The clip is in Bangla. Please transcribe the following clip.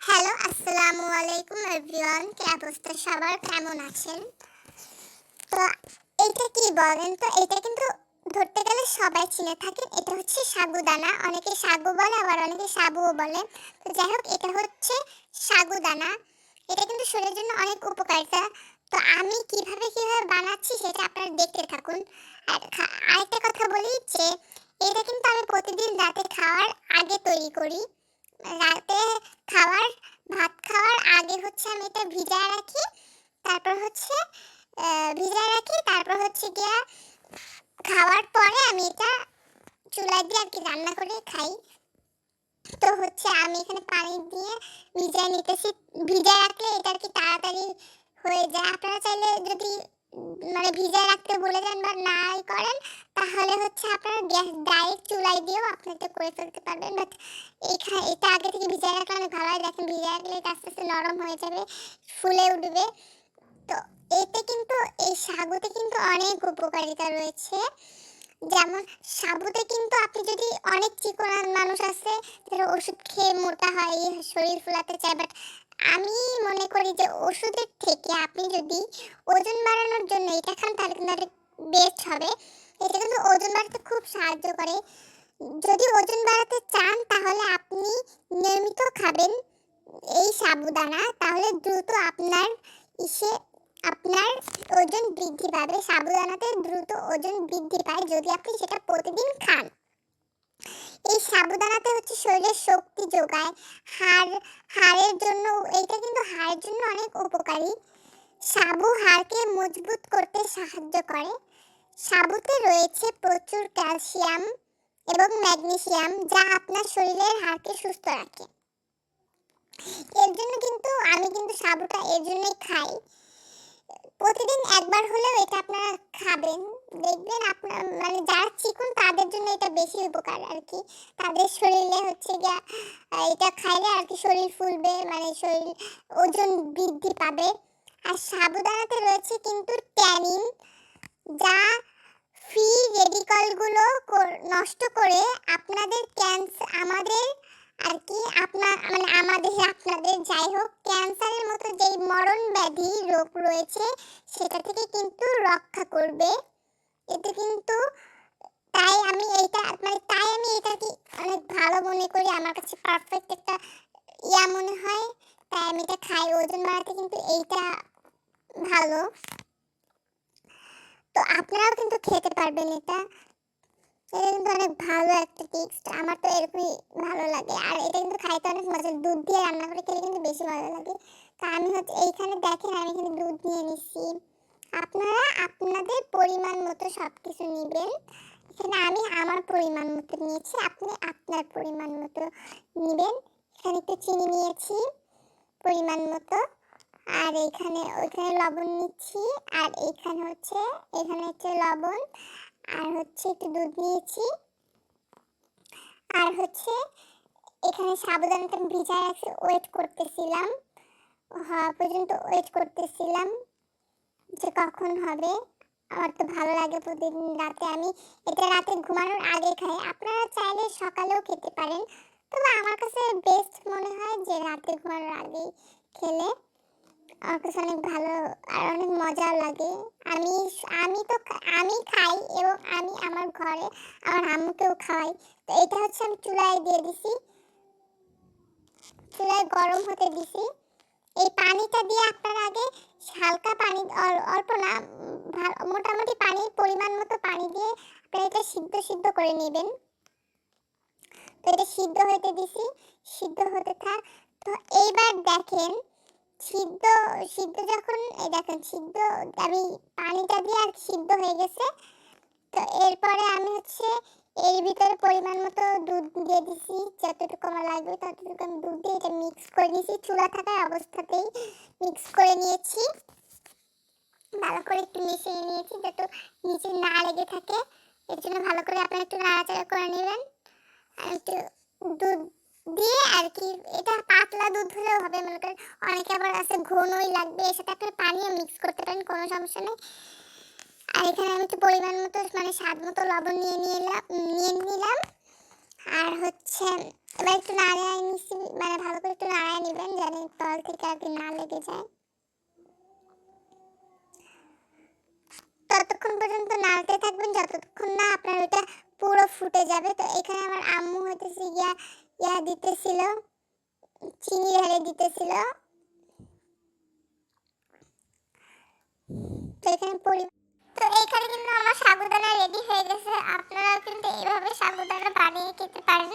হ্যালো, আসসালামু আলাইকুম এভরিওয়ান। কি অবস্থা? সবার কেমন আছেন? তো এটা কি বলেন তো? এটা কিন্তু ধরতে গেলে সবাই চিনে থাকেন। এটা হচ্ছে সাগুদানা। অনেকে সাগু বলে, আবার অনেকে সাবুও বলে। তো যাই হোক, এটা হচ্ছে সাগুদানা। এটা কিন্তু শরীরের জন্য অনেক উপকারিতা। তো আমি কীভাবে কীভাবে বানাচ্ছি সেটা আপনারা দেখতে থাকুন আর খা- আরেকটা কথা বলি যে এটা কিন্তু আমি প্রতিদিন রাতে খাওয়ার আগে তৈরি করি রাতে খাওয়ার ভাত খাওয়ার আগে হচ্ছে আমি এটা ভিজা রাখি। তারপর হচ্ছে ভিজা রাখি। তারপর হচ্ছে গিয়া খাওয়ার পরে আমি এটা চুলায় দিয়ে আর কি রান্না করে খাই। তো হচ্ছে আমি এখানে পানি দিয়ে ভিজা নিতেছি। ভিজা রাখলে এটা আর কি তাড়াতাড়ি হয়ে যায়। আপনারা চাইলে যদি মানে রাখতে বলে যান বা নাই করেন, তাহলে হচ্ছে আপনারা গ্যাস ডাইরেক্ট চুলায় দিয়েও আপনি এটা করে ফেলতে পারবেন। বাট এখানে এটা আগে থেকে ভিজায় রাখলে অনেক ভালো হয়। দেখেন ভিজায় রাখলে এটা আস্তে আস্তে নরম হয়ে যাবে, ফুলে উঠবে। তো এতে কিন্তু, এই সাগুতে কিন্তু অনেক উপকারিতা রয়েছে। যেমন সাবুতে কিন্তু আপনি যদি অনেক চিকন মানুষ আছে যারা ওষুধ খেয়ে মোটা হয় শরীর ফুলাতে চায়, বাট আমি মনে করি যে ওষুধের থেকে আপনি যদি ওজন বাড়ানোর জন্য এটা খান, তাহলে কিন্তু বেস্ট হবে। এটা কিন্তু ওজন বাড়াতে খুব সাহায্য করে। যদি ওজন বাড়াতে চান, তাহলে আপনি নিয়মিত খাবেন এই সাবুদানা। তাহলে দ্রুত আপনার ইসে, আপনার ওজন বৃদ্ধি পাবে। সাবুদানাতে দ্রুত ওজন বৃদ্ধি পায় যদি আপনি সেটা প্রতিদিন খান। এই সাবুদানাতে হচ্ছে শরীরের শক্তি যোগায়। হাড়, হাড়ের জন্য এটা কিন্তু হাড়ের জন্য অনেক উপকারী। সাবু হাড়কে মজবুত করতে সাহায্য করে। সাবুতে রয়েছে প্রচুর ক্যালসিয়াম এবং ম্যাগনেসিয়াম যা আপনার শরীরের হাড়কে সুস্থ রাখে। এর জন্য কিন্তু, আমি কিন্তু সাবুটা এর জন্যই খাই। প্রতিদিন একবার হলেও এটা আপনারা খাবেন। দেখবেন আপনার মানে যারা চিকন তাদের জন্য এটা বেশি উপকার আর কি তাদের শরীরে হচ্ছে গিয়া, এটা খাইলে আর কি শরীর ফুলবে মানে শরীর ওজন বৃদ্ধি পাবে। আর সাবুদানাতে রয়েছে কিন্তু ট্যানিন, যা ফ্রি রেডিকলগুলো নষ্ট করে আপনাদের ক্যান্সার আমাদের আর কি আপনার মানে আমাদের, আপনাদের যাই হোক, ক্যান্সারের মতো যেই মরণ ব্যাধি রোগ রয়েছে, সেটা থেকে কিন্তু রক্ষা করবে। এতে কিন্তু তাই আমি এইটা মানে তাই আমি এটা কি অনেক ভালো মনে করি। আমার কাছে পারফেক্ট একটা ইয়া মনে হয়। তাই আমি এটা খাই। ওজন বাড়াতে কিন্তু এইটা ভালো। তো আপনারাও কিন্তু খেতে পারবেন এটা। এটা কিন্তু অনেক ভালো টেক্সট আমার তো এরকমই ভালো লাগে। আর এটা কিন্তু খাইতে অনেক মজা দুধ দিয়ে রান্না করে খেলে কিন্তু বেশি মজা লাগে। তা আমি হচ্ছে, এইখানে দেখেন আমি এখানে দুধ নিয়ে নিচ্ছি আপনারা আপনাদের পরিমাণ মতো সব কিছু নেবেন। এখানে আমি আমার পরিমাণ মতো নিয়েছি, আপনি আপনার পরিমাণ মতো নেবেন। এখানে একটু চিনি নিয়েছি, পরিমাণ মতো। আর এখানে ওইখানে লবণ নিচ্ছি, আর এখানে হচ্ছে এখানে হচ্ছে লবণ, আর হচ্ছে একটু দুধ নিয়েছি। আর হচ্ছে এখানে সাবধানতা ভিজায় রাখছি ওয়েট করতেছিলাম। হওয়া পর্যন্ত ওয়েট করতেছিলাম যে কখন হবে। আমার তো ভালো লাগে প্রতিদিন রাতে। আমি এটা রাতে ঘুমানোর আগে খাই। আপনারা চাইলে সকালেও খেতে পারেন। তবে আমার কাছে বেস্ট মনে হয় যে রাতে ঘুমানোর আগে খেলে। আমার কাছে অনেক ভালো আর অনেক মজাও লাগে। আমি আমি তো আমি খাই এবং আমি আমার ঘরে আমার আম্মুকেও খাওয়াই। তো এটা হচ্ছে আমি চুলায় দিয়ে দিছি। চুলায় গরম হতে দিছি। এই পানিটা দিয়ে আপনারা আগে হালকা পানি অল্প না মোটামুটি পানি পরিমাণ মতো পানি দিয়ে আপনারা এটা সিদ্ধ সিদ্ধ করে নেবেন। তো এটা সিদ্ধ হতে দিছি, সিদ্ধ হতে থাক। তো এইবার দেখেন সিদ্ধ সিদ্ধ যখন, এই দেখেন, সিদ্ধ, আমি পানিটা দিয়ে আর সিদ্ধ হয়ে গেছে। তো এরপরে আমি হচ্ছে এর ভিতরে পরিমাণ মতো দুধ দিয়ে দিছি, যতটুকু আমার লাগবে ততটুকু আমি দুধ দিয়ে এটা মিক্স করে নিয়েছি। চুলা থাকার অবস্থাতেই মিক্স করে নিয়েছি। ভালো করে একটু মিশিয়ে নিয়েছি যাতে নিচে না লেগে থাকে। এর জন্য ভালো করে আপনারা একটু নাড়াচাড়া করে নেবেন। আর একটু দুধ দিয়ে আর কি, এটা পাতলা দুধ হলেও হবে। মনে করেন অনেকে আবার আছে ঘনই লাগবে এর সাথে আপনার পানিও মিক্স করতে পারেন, কোনো সমস্যা নেই। আর এখানে আমি একটু পরিমাণ মতো মানে স্বাদ মতো লবণ নিয়ে নিলাম নিয়ে নিলাম। আর হচ্ছে, এবার একটু নাড়ায় নিচ্ছি মানে ভালো করে একটু নাড়ায় নেবেন যেন তল থেকে আর কি না লেগে যায়। ততক্ষণ পর্যন্ত নাড়তে থাকবেন, যতক্ষণ না আপনার ওটা পুরো ফুটে যাবে। তো এখানে আমার আম্মু হইতেছে ইয়া ইয়া দিতেছিল, চিনি ঢেলে দিতেছিল। এখানে তো এখানে কিন্তু আমার সাগুদানা রেডি হয়ে গেছে। আপনারাও কিন্তু এইভাবে সাগুদানা বানিয়ে খেতে পারেন